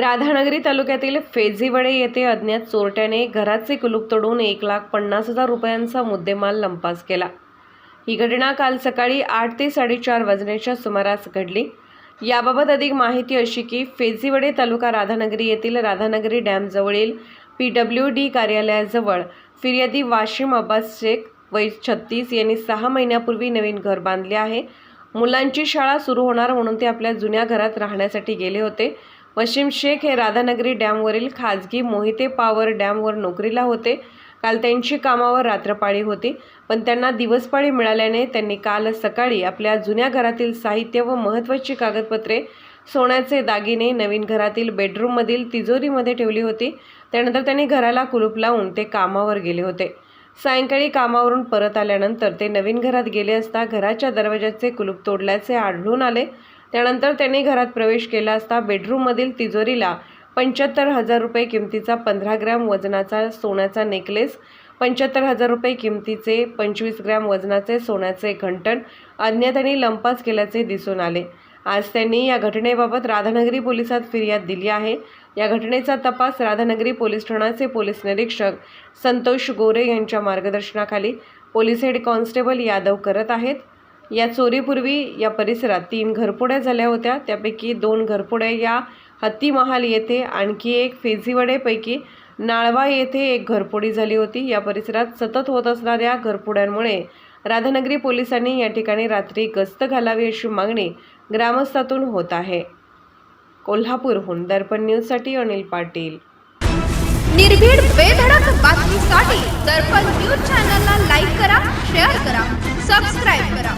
राधानगरी तालुक्यातील फेजीवडे येथे अज्ञात चोरट्याने घराचे कुलूप तोडून एक लाख पन्नास हजार रुपयांचा मुद्देमाल लंपास केला. ही घटना काल सकाळी आठ ते साडेचार वाजण्याच्या सुमारास घडली. याबाबत अधिक माहिती अशी की फेजीवडे तालुका राधानगरी येथील राधानगरी डॅमजवळील पी डब्ल्यू डी कार्यालयाजवळ फिर्यादी वाशिम अब्बास शेख वय छत्तीस यांनी सहा महिन्यापूर्वी नवीन घर बांधले आहे. मुलांची शाळा सुरू होणार म्हणून ते आपल्या जुन्या घरात राहण्यासाठी गेले होते. वशिम शेख हे राधानगरी डॅमवरील खाजगी मोहिते पॉवर डॅमवर नोकरीला होते. काल त्यांची कामावर रात्रपाळी होती पण त्यांना दिवसपाळी मिळाल्याने त्यांनी काल सकाळी आपल्या जुन्या घरातील साहित्य व महत्त्वाची कागदपत्रे सोन्याचे दागिने नवीन घरातील बेडरूममधील तिजोरीमध्ये ठेवली होती. त्यानंतर त्यांनी घराला कुलूप लावून ते कामावर गेले होते. सायंकाळी कामावरून परत आल्यानंतर ते नवीन घरात गेले असता घराच्या दरवाजाचे कुलूप तोडल्याचे आढळून आले. त्यानंतर त्यांनी घरात प्रवेश केला असता बेडरूममधील तिजोरीला पंच्याहत्तर हजार रुपये किमतीचा पंधरा ग्रॅम वजनाचा सोन्याचा नेकलेस पंच्याहत्तर हजार रुपये किमतीचे पंचवीस ग्रॅम वजनाचे सोन्याचे घंटण अन्य त्यांनी लंपास केल्याचे दिसून आले. आज त्यांनी या घटनेबाबत राधानगरी पोलिसात फिर्याद दिली आहे. या घटनेचा तपास राधानगरी पोलीस ठाण्याचे पोलीस निरीक्षक संतोष गोरे यांच्या मार्गदर्शनाखाली पोलीस हेड कॉन्स्टेबल यादव करत आहेत. या चोरीपूर्वी या परिसरात तीन घरपोड्या झाल्या होत्या. त्यापैकी दोन घरपोड्या या हत्तीमहाल येथे आणखी एक फेझीवडेपैकी नाळवा येथे एक घरपोडी झाली होती. या परिसरात सतत होत असणाऱ्या घरपोड्यांमुळे राधानगरी पोलिसांनी या ठिकाणी रात्री गस्त घालावी अशी मागणी ग्रामस्थातून होत आहे. कोल्हापूरहून दर्पण न्यूजसाठी अनिल पाटील. निर्भीड बेधडक बातमीसाठी दर्पण न्यूज चॅनलला लाईक करा शेअर करा सबस्क्राईब करा.